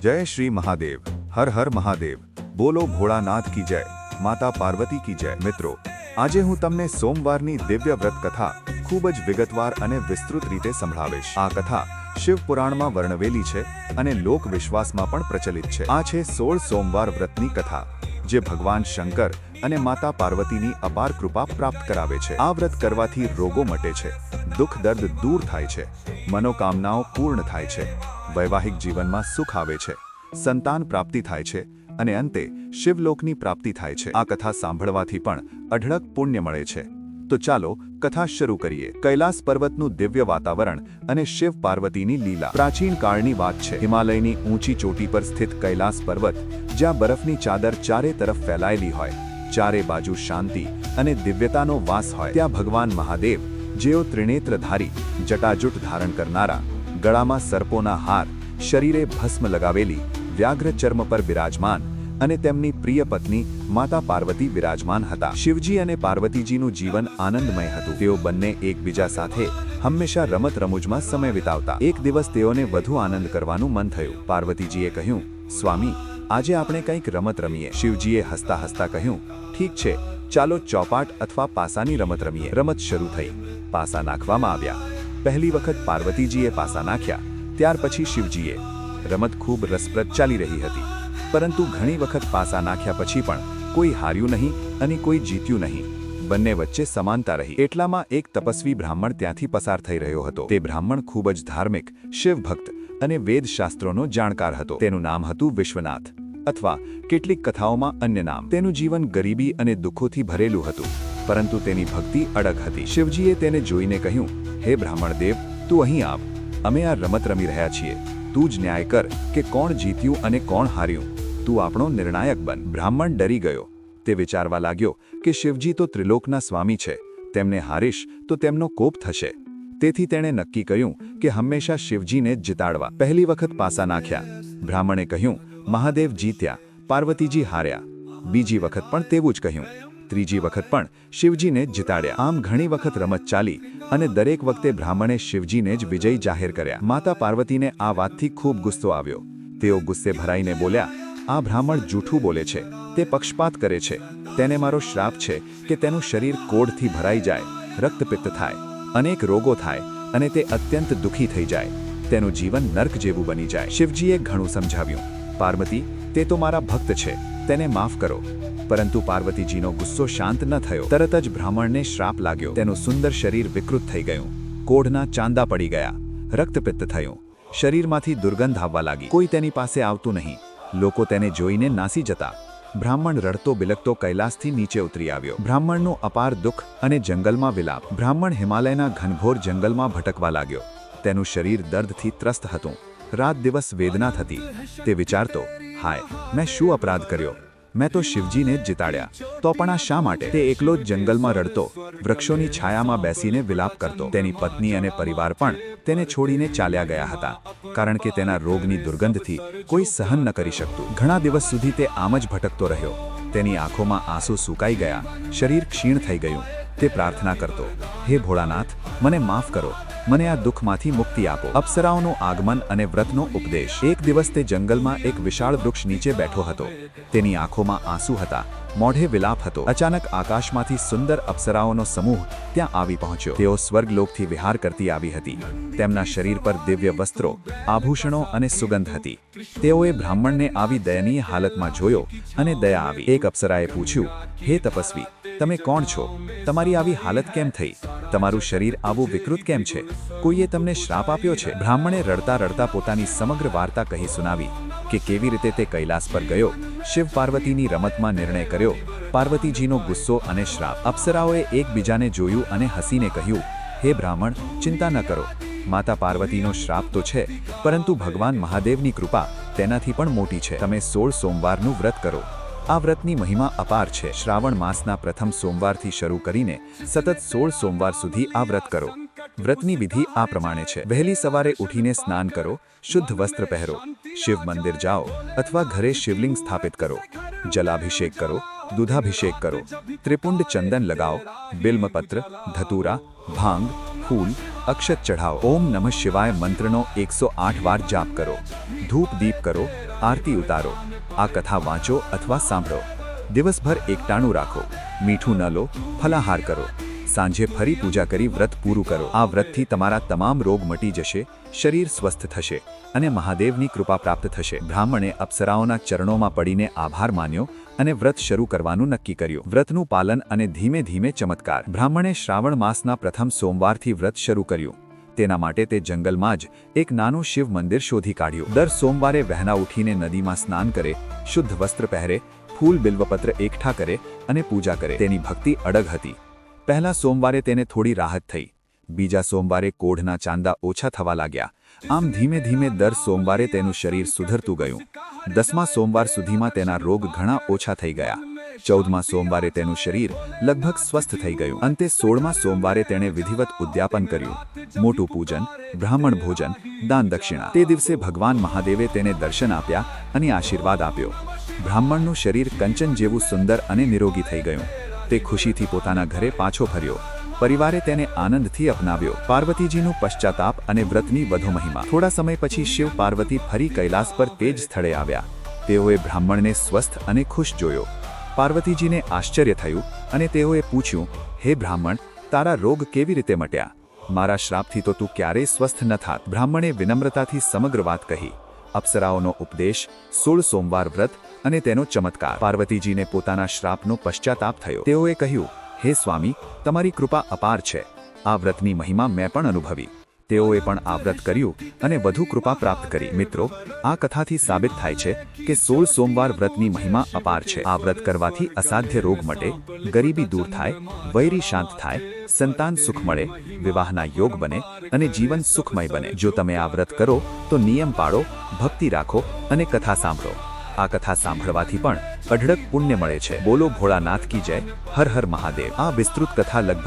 જય શ્રી મહાદેવ, હર હર મહાદેવ, બોલો ભોળાનાથ કી જય, માતા પાર્વતી કી જય. મિત્રો, આજે હું તમને સોમવારની દિવ્ય વ્રત કથા ખૂબ જ વિગતવાર અને વિસ્તૃત રીતે સંભળાવીશ. આ કથા શિવ પુરાણમાં વર્ણવેલી છે અને લોક વિશ્વાસમાં પણ પ્રચલિત છે. આ છે સોળ સોમવાર વ્રતની કથા, જે ભગવાન શંકર અને માતા પાર્વતીની અપાર કૃપા પ્રાપ્ત કરાવે છે. આ વ્રત કરવાથી રોગો મટે છે, દુઃખ દર્દ દૂર થાય છે, મનોકામનાઓ પૂર્ણ થાય છે. વૈવાહિક જીવનમાં સુખ આવે છે, સંતાન પ્રાપ્તિ થાય છે અને અંતે શિવલોકની પ્રાપ્તિ થાય છે. આ કથા સાંભળવાથી પણ અઢળક પુણ્ય મળે છે. તો ચાલો કથા શરૂ કરીએ. કૈલાસ પર્વતનું દિવ્ય વાતાવરણ અને શિવ પાર્વતીની લીલા. પ્રાચીન કાળની વાત છે. હિમાલયની ઊંચી ચોટી પર સ્થિત કૈલાસ પર્વત, જ્યાં બરફની ચાદર ચારે તરફ ફેલાયેલી હોય, ચારે બાજુ શાંતિ અને દિવ્યતાનો વાસ હોય. ત્યાં ભગવાન મહાદેવ જેઓ ત્રિનેત્રધારી, જટાજુટ ધારણ કરનારા ગળામાં સર્પોના હાર, શરીરે ભસ્મ લગાવેલી, વ્યાઘ્ર ચર્મ પર બિરાજમાન અને તેમની પ્રિય પત્ની માતા પાર્વતી બિરાજમાન હતા. શિવજી અને પાર્વતીજીનું જીવન આનંદમય હતું. તેઓ બંને એકબીજા સાથે હંમેશા રમત રમૂજમાં સમય વિતાવતા. એક દિવસ તેઓને વધુ આનંદ કરવાનું મન થયું. પાર્વતીજીએ કહ્યું, સ્વામી, આજે આપણે કંઈક રમત રમીએ. શિવજીએ હસતા હસતા કહ્યું, ઠીક છે, ચાલો ચોપાટ અથવા પાસાની રમત રમીએ. રમત શરૂ થઈ. પાસા નાખવામાં આવ્યા. પહેલી વખત પાર્વતીજીએ પાસા નાખ્યા, ત્યાર પછી શિવજીએ. રમત ખૂબ રસપ્રદ ચાલી રહી હતી, પરંતુ ઘણી વખત પાસા નાખ્યા પછી પણ કોઈ હાર્યું નહીં અને કોઈ જીત્યું નહીં. બંને વચ્ચે સમાનતા રહી. એટલામાં એક તપસ્વી બ્રાહ્મણ ત્યાંથી પસાર થઈ રહ્યો હતો. તે બ્રાહ્મણ ખૂબ જ ધાર્મિક, શિવભક્ત અને વેદશાસ્ત્રોનો જાણકાર હતો. તેનું નામ હતું વિશ્વનાથ, અથવા કેટલીક કથાઓમાં અન્ય નામ. તેનું જીવન ગરીબી અને દુઃખોથી ભરેલું હતું. પરંતુ તેની ભક્તિ અડગ હતી. શિવજીએ તેને જોઈને કહ્યું, હે બ્રાહ્મણદેવ તું અહીં આવ. અમે આ રમત રમી રહ્યા છીએ. તું જ ન્યાય કર કે કોણ જીત્યું અને કોણ હાર્યું. તું આપણો નિર્ણાયક બન. બ્રાહ્મણ ડરી ગયો. તે વિચારવા લાગ્યો કે શિવજી તો ત્રિલોકના સ્વામી છે. તેમને હારીશ તો તેમનો કોપ થશે. તેથી તેણે નક્કી કર્યું કે હંમેશા શિવજીને જીતાડવા. પહેલી વખત પાસા નાખ્યા. બ્રાહ્મણે કહ્યું, મહાદેવ જીત્યા, પાર્વતીજી હાર્યા. બીજી વખત પણ તેવું જ કહ્યું. ત્રીજી વખત પણ શિવજીને જીતાડ્યા. આમ ઘણી વખત રમત ચાલી અને દરેક વખતે બ્રાહ્મણે શિવજીને જ વિજય જાહેર કર્યા. માતા પાર્વતીને આ વાતથી ખૂબ ગુસ્સો આવ્યો. તેઓ ગુસ્સે ભરાઈને બોલ્યા, આ બ્રાહ્મણ જૂઠું બોલે છે. તે પક્ષપાત કરે છે. તેને મારો શ્રાપ છે કે તેનું શરીર કોડથી ભરાઈ જાય, રક્તપિત્ત થાય, અનેક રોગો થાય અને તે અત્યંત દુઃખી થઈ જાય. તેનું જીવન નર્ક જેવું બની જાય. શિવજીએ ઘણું સમજાવ્યું. પાર્વતી, તે તો મારા ભક્ત છે. તેને માફ કરો. પરંતુ પાર્વતીજીનો ગુસ્સો શાંત ન થયો. તરત જ બ્રાહ્મણને શ્રાપ લાગ્યો. તેનું સુંદર શરીર વિકૃત થઈ ગયું. કોઢના ચાંદા પડી ગયા. રક્તપિત્ત થયું. શરીરમાંથી દુર્ગંધ આવવા લાગી. કોઈ તેની પાસે આવતું નહીં. લોકો તેને જોઈને નાસી જતા. બ્રાહ્મણ રડતો બિલકતો કૈલાસથી નીચે ઉતરી આવ્યો. બ્રાહ્મણનું અપાર દુઃખ અને જંગલમાં વિલાપ. બ્રાહ્મણ હિમાલયના ઘનઘોર જંગલમાં ભટકવા લાગ્યો. તેનું શરીર દર્દથી ત્રસ્ત હતું. રાત દિવસ વેદના થતી. તે વિચારતો, હાય, મેં શું અપરાધ કર્યો? મેં તો શિવજીને જ જીતાડ્યા. તો પણ આ શા માટે? તે એકલો જ જંગલમાં રડતો, વૃક્ષોની છાયામાં બેસીને વિલાપ કરતો. તેની પત્ની અને પરિવાર પણ તેને છોડીને ચાલ્યા ગયા હતા, કારણ કે તેના રોગની દુર્ગંધથી કોઈ સહન ન કરી શકતું. ઘણા દિવસ સુધી તે આમ જ ભટકતો રહ્યો. તેની આંખોમાં આંસુ સુકાઈ ગયા, શરીર ક્ષીણ થઈ ગયું. તે પ્રાર્થના કરતો, હે ભોળાનાથ, મને માફ કરો. મને આ દુઃખમાંથી મુક્તિ આપો. અપ્સરાઓનું આગમન અને વ્રતનો ઉપદેશ. એક દિવસ તે જંગલમાં એક વિશાળ વૃક્ષ નીચે બેઠો હતો. તેની આંખોમાં આંસુ હતા. મોઢે વિલાપ હતો. અચાનક આકાશમાંથી સુંદર અપ્સરાઓનો સમૂહ ત્યાં આવી પહોંચ્યો. તેઓ સ્વર્ગલોકથી વિહાર કરતી આવી હતી. તેમના શરીર પર દિવ્ય વસ્ત્રો, આભૂષણો અને સુગંધ હતી. તેઓએ બ્રાહ્મણને આવી દયનીય હાલતમાં જોયો અને દયા આવી. એક અપ્સરાએ પૂછ્યું, હે તપસ્વી, તમે કોણ છો? તમારી આવી હાલત કેમ થઈ? તમારું શરીર આવું વિકૃત કેમ છે? કોઈએ તમને શ્રાપ આપ્યો છે? બ્રાહ્મણે રડતા રડતા પોતાની સમગ્ર વાર્તા કહી સુનાવી કે કેવી રીતે તે કૈલાસ પર ગયો, શિવ પાર્વતીની રમતમાં નિર્ણય કર્યો, પાર્વતીજીનો ગુસ્સો અને શ્રાપ. અપ્સરાઓએ એકબીજાને જોયું અને હસીને કહ્યું, હે બ્રાહ્મણ, ચિંતા ન કરો. માતા પાર્વતીનો શ્રાપ તો છે, પરંતુ ભગવાન મહાદેવની કૃપા તેનાથી પણ મોટી છે. તમે સોળ સોમવારનું વ્રત કરો. આ વ્રતની મહિમા અપાર છે. શ્રાવણ માસના પ્રથમ સોમવારથી શરૂ કરીને સતત સોળ સોમવાર સુધી આ વ્રત કરો. વ્રતની વિધિ આ પ્રમાણે છે. વહેલી સવારે ઉઠીને સ્નાન કરો, શુદ્ધ વસ્ત્ર પહેરો, શિવ મંદિર જાઓ અથવા ઘરે શિવલિંગ સ્થાપિત કરો. જલાભિષેક કરો, દૂધાભિષેક કરો, ત્રિપુંડ ચંદન લગાવો બિલ્મપત્ર, ધતુરા, ભાંગ, ફૂલ, અક્ષત ચઢાવો ઓમ નમઃ શિવાય મંત્રનો એકસો આઠ વાર જાપ કરો. ધૂપ દીપ કરો આરતી ઉતારો. આ કથા વાંચો અથવા સાંભળો. દિવસભર એકટાણું રાખો. મીઠું ન લો, ફલાહાર કરો. સાંજે ફરી પૂજા કરી વ્રત પૂરું કરો. આ વ્રતથી તમારા તમામ રોગ મટી જશે, શરીર સ્વસ્થ થશે અને મહાદેવની કૃપા પ્રાપ્ત થશે. બ્રાહ્મણે અપ્સરાઓના ચરણોમાં પડીને આભાર માન્યો અને વ્રત શરૂ કરવાનું નક્કી કર્યું. વ્રતનું પાલન અને ધીમે ધીમે ચમત્કાર. બ્રાહ્મણે શ્રાવણ માસના પ્રથમ સોમવારથી વ્રત શરૂ કર્યું. તેના માટે તે જંગલમાં જ એક નાનું શિવ મંદિર શોધી કાઢ્યું. દર સોમવારે વહેલા ઉઠીને નદીમાં સ્નાન કરે, શુદ્ધ વસ્ત્ર પહેરે, ફૂલ બિલ્વપત્ર એકઠા કરે અને પૂજા કરે. તેની ભક્તિ અડગ હતી. પહેલા સોમવારે તેને થોડી રાહત થઈ. બીજા સોમવારે કોઢના ચાંદા ઓછા થવા લાગ્યા. આમ ધીમે ધીમે દર સોમવારે તેનું શરીર સુધરતું ગયું. દસમા સોમવાર સુધીમાં તેના રોગ ઘણા ઓછા થઈ ગયા. ચૌદમા સોમવારે તેનું શરીર લગભગ સ્વસ્થ થઈ ગયું. અંતે સોળમાં સોમવારે તેણે વિધિવત ઉદ્યાપન કર્યું. મોટું પૂજન, બ્રાહ્મણ ભોજન, દાન દક્ષિણા. તે દિવસે ભગવાન મહાદેવે તેને દર્શન આપ્યા અને આશીર્વાદ આપ્યો. બ્રાહ્મણનું શરીર કંચન જેવું સુંદર અને નિરોગી થઈ ગયું. તે ખુશીથી પોતાના ઘરે પાછો ફર્યો. પરિવારે તેને આનંદથી અપનાવ્યો. પાર્વતીજીનું પશ્ચાતાપ અને વ્રતની વધુ મહિમા. થોડા સમય પછી શિવ પાર્વતી ફરી કૈલાસ પર તે જ સ્થળે આવ્યા. તેઓએ બ્રાહ્મણને સ્વસ્થ અને ખુશ જોયો. પાર્વતીજીને આશ્ચર્ય થયું અને તેઓએ પૂછ્યું, હે બ્રાહ્મણ, તારા રોગ કેવી રીતે મટ્યા? મારા શ્રાપથી તો તું ક્યારેય સ્વસ્થ ન થાત. બ્રાહ્મણે વિનમ્રતાથી સમગ્ર વાત કહી, અપ્સરાઓનો ઉપદેશ, સોળ સોમવાર વ્રત અને તેનો ચમત્કાર. પાર્વતીજીને પોતાના શ્રાપનો પશ્ચાતાપ થયો. તેઓએ કહ્યું, હે સ્વામી, તમારી કૃપા અપાર છે. આ વ્રતની મહિમા મેં પણ અનુભવી. તેઓએ પણ આ કર્યું અને વધુ કૃપા પ્રાપ્ત કરી. મિત્રો, આ કથાથી સાબિત થાય છે કે સોળ સોમવાર વ્રતની મહિમા અપાર છે. આ વ્રત કરવાથી અસાધ્ય રોગ મટે, ગરીબી દૂર થાય, વૈરી શાંત થાય, સંતાન સુખ મળે, વિવાહના યોગ બને અને જીવન સુખમય બને. જો તમે આ વ્રત કરો, તો નિયમ પાળો, ભક્તિ રાખો અને કથા સાંભળો. આ કથા સાંભળવાથી પણ અઢળક પુણ્ય મળે છે. બોલો ભોળાનાથ કી જય, હર હર મહાદેવ. આ વિસ્તૃત કથા લગભગ